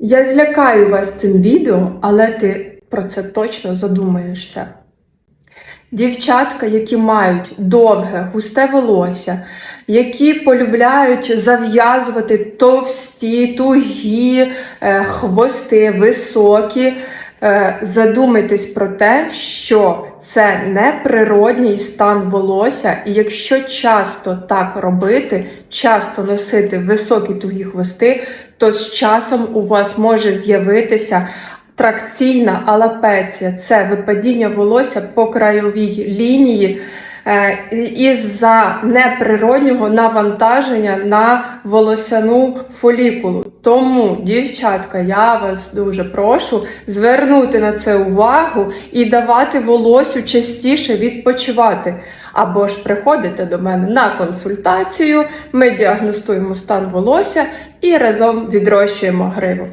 Я злякаю вас цим відео, але ти про це точно задумаєшся. Дівчатка, які мають довге, густе волосся, які полюбляють зав'язувати товсті, тугі е, хвости, високі. Е, задумайтесь про те, що це неприродній стан волосся, і якщо часто так робити, часто носити високі тугі хвости, то з часом у вас може з'явитися тракційна алапеція. Це випадіння волосся по краєвій лінії із-за неприроднього навантаження на волосяну фолікулу. Тому, дівчатка, я вас дуже прошу звернути на це увагу і давати волосю частіше відпочивати. Або ж приходите до мене на консультацію, ми діагностуємо стан волосся і разом відрощуємо гриву.